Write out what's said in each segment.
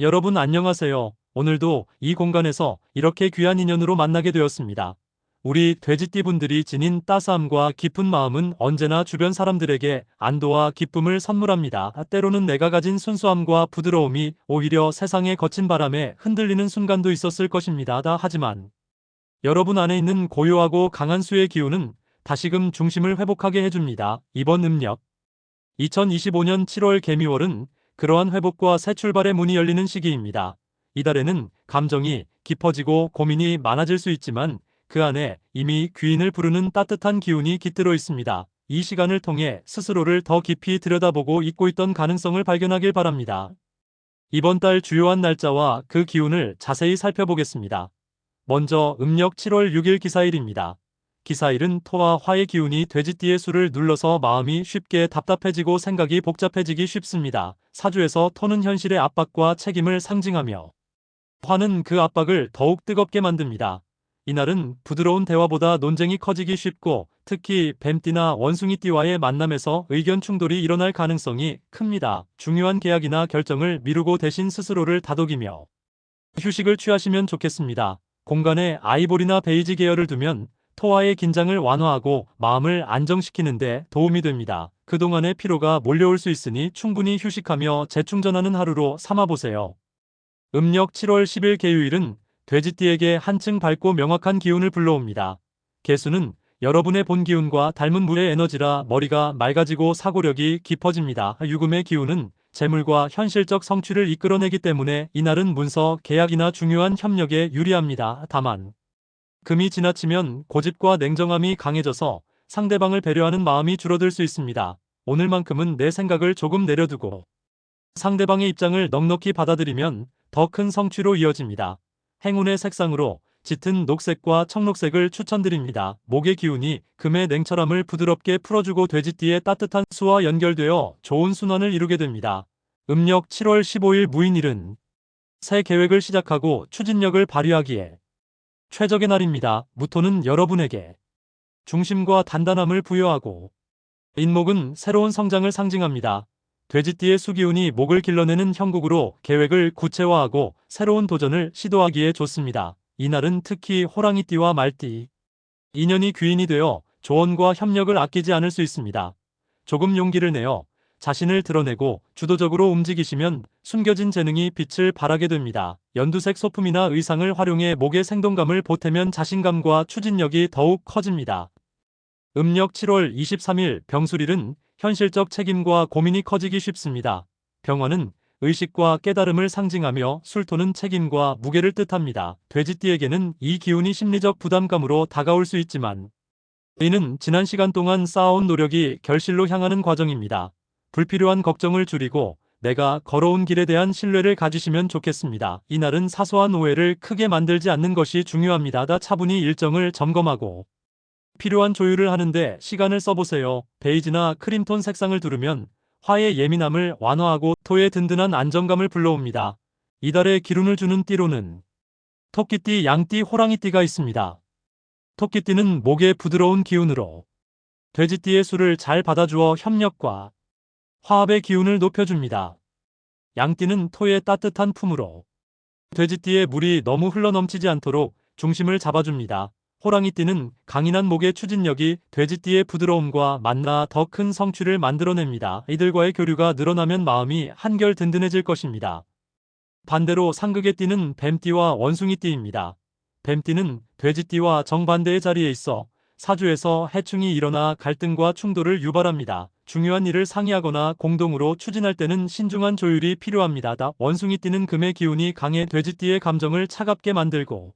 여러분 안녕하세요. 오늘도 이 공간에서 이렇게 귀한 인연으로 만나게 되었습니다. 우리 돼지띠 분들이 지닌 따스함과 깊은 마음은 언제나 주변 사람들에게 안도와 기쁨을 선물합니다. 때로는 내가 가진 순수함과 부드러움이 오히려 세상의 거친 바람에 흔들리는 순간도 있었을 것입니다. 하지만 여러분 안에 있는 고요하고 강한 수의 기운은 다시금 중심을 회복하게 해줍니다. 이번 음력 2025년 7월 개미월은 그러한 회복과 새 출발의 문이 열리는 시기입니다. 이달에는 감정이 깊어지고 고민이 많아질 수 있지만 그 안에 이미 귀인을 부르는 따뜻한 기운이 깃들어 있습니다. 이 시간을 통해 스스로를 더 깊이 들여다보고 잊고 있던 가능성을 발견하길 바랍니다. 이번 달 주요한 날짜와 그 기운을 자세히 살펴보겠습니다. 먼저 음력 7월 6일 기사일입니다. 기사일은 토와 화의 기운이 돼지띠의 수를 눌러서 마음이 쉽게 답답해지고 생각이 복잡해지기 쉽습니다. 사주에서 토는 현실의 압박과 책임을 상징하며 화는 그 압박을 더욱 뜨겁게 만듭니다. 이날은 부드러운 대화보다 논쟁이 커지기 쉽고 특히 뱀띠나 원숭이띠와의 만남에서 의견 충돌이 일어날 가능성이 큽니다. 중요한 계약이나 결정을 미루고 대신 스스로를 다독이며 휴식을 취하시면 좋겠습니다. 공간에 아이보리나 베이지 계열을 두면 토와의 긴장을 완화하고 마음을 안정시키는데 도움이 됩니다. 그동안의 피로가 몰려올 수 있으니 충분히 휴식하며 재충전하는 하루로 삼아보세요. 음력 7월 10일 개유일은 돼지띠에게 한층 밝고 명확한 기운을 불러옵니다. 개수는 여러분의 본 기운과 닮은 물의 에너지라 머리가 맑아지고 사고력이 깊어집니다. 유금의 기운은 재물과 현실적 성취를 이끌어내기 때문에 이날은 문서, 계약이나 중요한 협력에 유리합니다. 다만 금이 지나치면 고집과 냉정함이 강해져서 상대방을 배려하는 마음이 줄어들 수 있습니다. 오늘만큼은 내 생각을 조금 내려두고 상대방의 입장을 넉넉히 받아들이면 더 큰 성취로 이어집니다. 행운의 색상으로 짙은 녹색과 청록색을 추천드립니다. 목의 기운이 금의 냉철함을 부드럽게 풀어주고 돼지띠의 따뜻한 수와 연결되어 좋은 순환을 이루게 됩니다. 음력 7월 15일 무인일은 새 계획을 시작하고 추진력을 발휘하기에 최적의 날입니다. 무토는 여러분에게 중심과 단단함을 부여하고 인목은 새로운 성장을 상징합니다. 돼지띠의 수기운이 목을 길러내는 형국으로 계획을 구체화하고 새로운 도전을 시도하기에 좋습니다. 이날은 특히 호랑이띠와 말띠, 인연이 귀인이 되어 조언과 협력을 아끼지 않을 수 있습니다. 조금 용기를 내어 자신을 드러내고 주도적으로 움직이시면 숨겨진 재능이 빛을 발하게 됩니다. 연두색 소품이나 의상을 활용해 목의 생동감을 보태면 자신감과 추진력이 더욱 커집니다. 음력 7월 23일 병술일은 현실적 책임과 고민이 커지기 쉽습니다. 병원은 의식과 깨달음을 상징하며 술토는 책임과 무게를 뜻합니다. 돼지띠에게는 이 기운이 심리적 부담감으로 다가올 수 있지만 이는 지난 시간 동안 쌓아온 노력이 결실로 향하는 과정입니다. 불필요한 걱정을 줄이고 내가 걸어온 길에 대한 신뢰를 가지시면 좋겠습니다. 이날은 사소한 오해를 크게 만들지 않는 것이 중요합니다. 다 차분히 일정을 점검하고 필요한 조율을 하는데 시간을 써보세요. 베이지나 크림톤 색상을 두르면 화의 예민함을 완화하고 토의 든든한 안정감을 불러옵니다. 이달에 기운을 주는 띠로는 토끼띠, 양띠, 호랑이띠가 있습니다. 토끼띠는 목의 부드러운 기운으로 돼지띠의 수를 잘 받아주어 협력과 화합의 기운을 높여줍니다. 양띠는 토의 따뜻한 품으로 돼지띠의 물이 너무 흘러넘치지 않도록 중심을 잡아줍니다. 호랑이띠는 강인한 목의 추진력이 돼지띠의 부드러움과 만나 더 큰 성취를 만들어냅니다. 이들과의 교류가 늘어나면 마음이 한결 든든해질 것입니다. 반대로 상극의 띠는 뱀띠와 원숭이띠입니다. 뱀띠는 돼지띠와 정반대의 자리에 있어 사주에서 해충이 일어나 갈등과 충돌을 유발합니다. 중요한 일을 상의하거나 공동으로 추진할 때는 신중한 조율이 필요합니다. 원숭이 띠는 금의 기운이 강해 돼지띠의 감정을 차갑게 만들고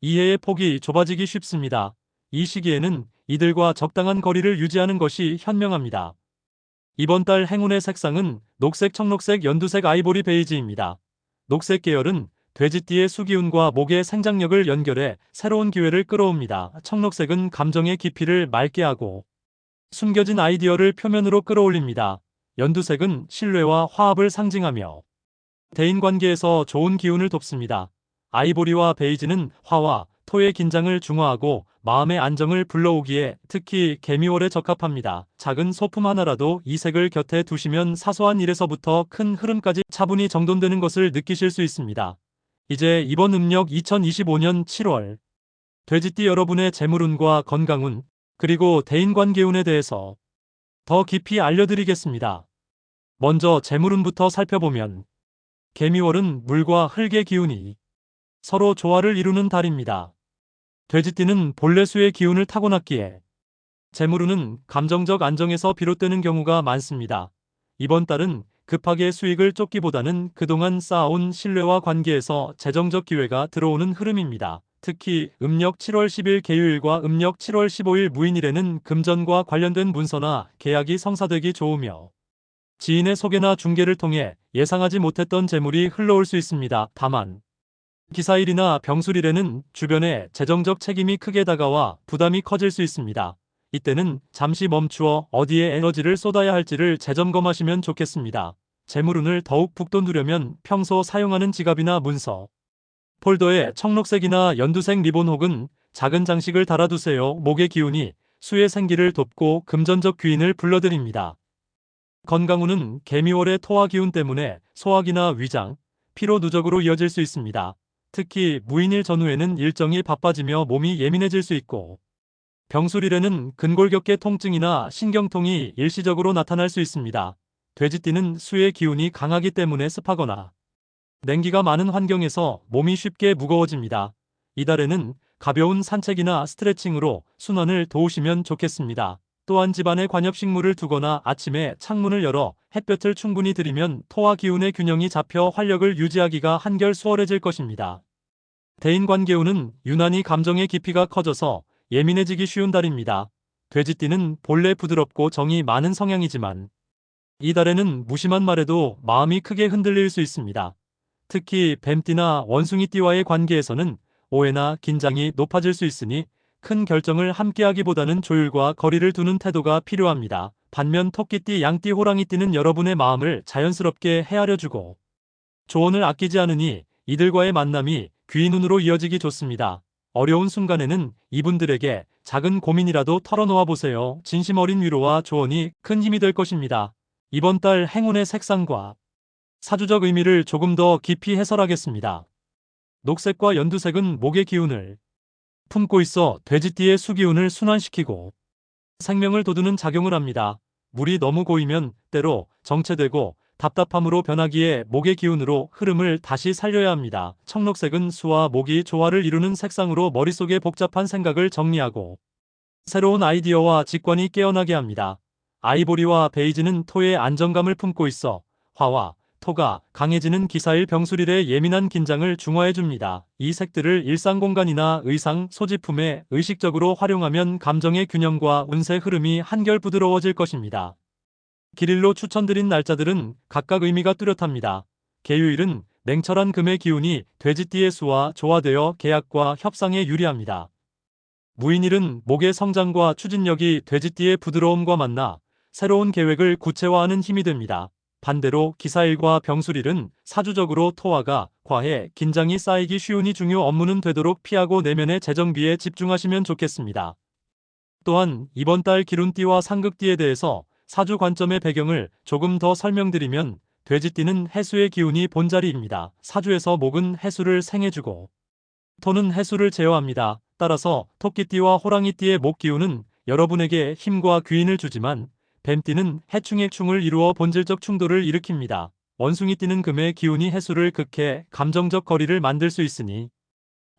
이해의 폭이 좁아지기 쉽습니다. 이 시기에는 이들과 적당한 거리를 유지하는 것이 현명합니다. 이번 달 행운의 색상은 녹색, 청록색, 연두색, 아이보리 베이지입니다. 녹색 계열은 돼지띠의 수기운과 목의 생장력을 연결해 새로운 기회를 끌어옵니다. 청록색은 감정의 깊이를 맑게 하고 숨겨진 아이디어를 표면으로 끌어올립니다. 연두색은 신뢰와 화합을 상징하며 대인관계에서 좋은 기운을 돕습니다. 아이보리와 베이지는 화와 토의 긴장을 중화하고 마음의 안정을 불러오기에 특히 개미월에 적합합니다. 작은 소품 하나라도 이 색을 곁에 두시면 사소한 일에서부터 큰 흐름까지 차분히 정돈되는 것을 느끼실 수 있습니다. 이제 이번 음력 2025년 7월 돼지띠 여러분의 재물운과 건강운 그리고 대인관계운에 대해서 더 깊이 알려드리겠습니다. 먼저 재물운부터 살펴보면 개미월은 물과 흙의 기운이 서로 조화를 이루는 달입니다. 돼지띠는 본래 수의 기운을 타고났기에 재물운은 감정적 안정에서 비롯되는 경우가 많습니다. 이번 달은 급하게 수익을 쫓기보다는 그동안 쌓아온 신뢰와 관계에서 재정적 기회가 들어오는 흐름입니다. 특히 음력 7월 10일 개유일과 음력 7월 15일 무인일에는 금전과 관련된 문서나 계약이 성사되기 좋으며 지인의 소개나 중개를 통해 예상하지 못했던 재물이 흘러올 수 있습니다. 다만 기사일이나 병술일에는 주변에 재정적 책임이 크게 다가와 부담이 커질 수 있습니다. 이때는 잠시 멈추어 어디에 에너지를 쏟아야 할지를 재점검하시면 좋겠습니다. 재물운을 더욱 북돋우려면 평소 사용하는 지갑이나 문서, 폴더에 청록색이나 연두색 리본 혹은 작은 장식을 달아두세요. 목의 기운이 수의 생기를 돕고 금전적 귀인을 불러들입니다. 건강운은 개미월의 토화 기운 때문에 소화기나 위장, 피로 누적으로 이어질 수 있습니다. 특히 무인일 전후에는 일정이 바빠지며 몸이 예민해질 수 있고 병술일에는 근골격계 통증이나 신경통이 일시적으로 나타날 수 있습니다. 돼지띠는 수의 기운이 강하기 때문에 습하거나 냉기가 많은 환경에서 몸이 쉽게 무거워집니다. 이달에는 가벼운 산책이나 스트레칭으로 순환을 도우시면 좋겠습니다. 또한 집안에 관엽식물을 두거나 아침에 창문을 열어 햇볕을 충분히 들이면 토와 기운의 균형이 잡혀 활력을 유지하기가 한결 수월해질 것입니다. 대인관계운은 유난히 감정의 깊이가 커져서 예민해지기 쉬운 달입니다. 돼지띠는 본래 부드럽고 정이 많은 성향이지만 이 달에는 무심한 말에도 마음이 크게 흔들릴 수 있습니다. 특히 뱀띠나 원숭이띠와의 관계에서는 오해나 긴장이 높아질 수 있으니 큰 결정을 함께 하기보다는 조율과 거리를 두는 태도가 필요합니다. 반면 토끼띠, 양띠, 호랑이띠는 여러분의 마음을 자연스럽게 헤아려주고 조언을 아끼지 않으니 이들과의 만남이 귀인 눈으로 이어지기 좋습니다. 어려운 순간에는 이분들에게 작은 고민이라도 털어놓아 보세요. 진심 어린 위로와 조언이 큰 힘이 될 것입니다. 이번 달 행운의 색상과 사주적 의미를 조금 더 깊이 해설하겠습니다. 녹색과 연두색은 목의 기운을 품고 있어 돼지띠의 수기운을 순환시키고 생명을 돋우는 작용을 합니다. 물이 너무 고이면 때로 정체되고 답답함으로 변하기에 목의 기운으로 흐름을 다시 살려야 합니다. 청록색은 수와 목이 조화를 이루는 색상으로 머릿속의 복잡한 생각을 정리하고 새로운 아이디어와 직관이 깨어나게 합니다. 아이보리와 베이지는 토의 안정감을 품고 있어 화와 토가 강해지는 기사일 병술일의 예민한 긴장을 중화해줍니다. 이 색들을 일상 공간이나 의상, 소지품에 의식적으로 활용하면 감정의 균형과 운세 흐름이 한결 부드러워질 것입니다. 길일로 추천드린 날짜들은 각각 의미가 뚜렷합니다. 개유일은 냉철한 금의 기운이 돼지띠의 수와 조화되어 계약과 협상에 유리합니다. 무인일은 목의 성장과 추진력이 돼지띠의 부드러움과 만나 새로운 계획을 구체화하는 힘이 됩니다. 반대로 기사일과 병술일은 사주적으로 토화가 과해 긴장이 쌓이기 쉬우니 중요 업무는 되도록 피하고 내면의 재정비에 집중하시면 좋겠습니다. 또한 이번 달 기룬띠와 상극띠에 대해서 사주 관점의 배경을 조금 더 설명드리면 돼지띠는 해수의 기운이 본자리입니다. 사주에서 목은 해수를 생해주고 토는 해수를 제어합니다. 따라서 토끼띠와 호랑이띠의 목 기운은 여러분에게 힘과 귀인을 주지만 뱀띠는 해충의 충을 이루어 본질적 충돌을 일으킵니다. 원숭이띠는 금의 기운이 해수를 극해 감정적 거리를 만들 수 있으니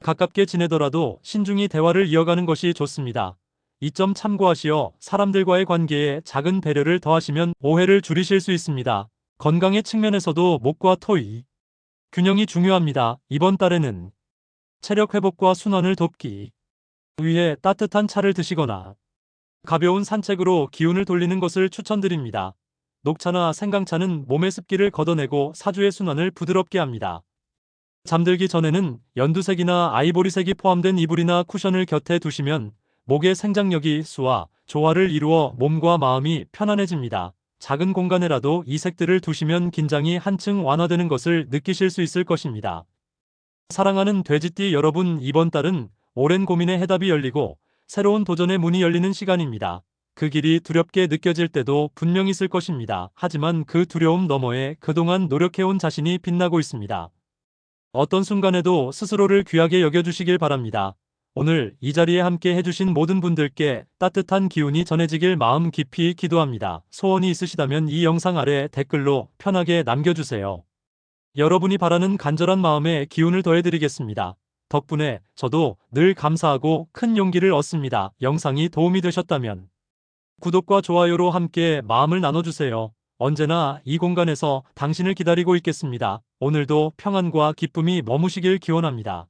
가깝게 지내더라도 신중히 대화를 이어가는 것이 좋습니다. 이 점 참고하시어 사람들과의 관계에 작은 배려를 더하시면 오해를 줄이실 수 있습니다. 건강의 측면에서도 목과 토의 균형이 중요합니다. 이번 달에는 체력 회복과 순환을 돕기 위해 따뜻한 차를 드시거나 가벼운 산책으로 기운을 돌리는 것을 추천드립니다. 녹차나 생강차는 몸의 습기를 걷어내고 사주의 순환을 부드럽게 합니다. 잠들기 전에는 연두색이나 아이보리색이 포함된 이불이나 쿠션을 곁에 두시면 목의 생장력이 수와 조화를 이루어 몸과 마음이 편안해집니다. 작은 공간에라도 이 색들을 두시면 긴장이 한층 완화되는 것을 느끼실 수 있을 것입니다. 사랑하는 돼지띠 여러분 이번 달은 오랜 고민의 해답이 열리고 새로운 도전의 문이 열리는 시간입니다. 그 길이 두렵게 느껴질 때도 분명 있을 것입니다. 하지만 그 두려움 너머에 그동안 노력해온 자신이 빛나고 있습니다. 어떤 순간에도 스스로를 귀하게 여겨주시길 바랍니다. 오늘 이 자리에 함께 해주신 모든 분들께 따뜻한 기운이 전해지길 마음 깊이 기도합니다. 소원이 있으시다면 이 영상 아래 댓글로 편하게 남겨주세요. 여러분이 바라는 간절한 마음에 기운을 더해드리겠습니다. 덕분에 저도 늘 감사하고 큰 용기를 얻습니다. 영상이 도움이 되셨다면 구독과 좋아요로 함께 마음을 나눠주세요. 언제나 이 공간에서 당신을 기다리고 있겠습니다. 오늘도 평안과 기쁨이 머무시길 기원합니다.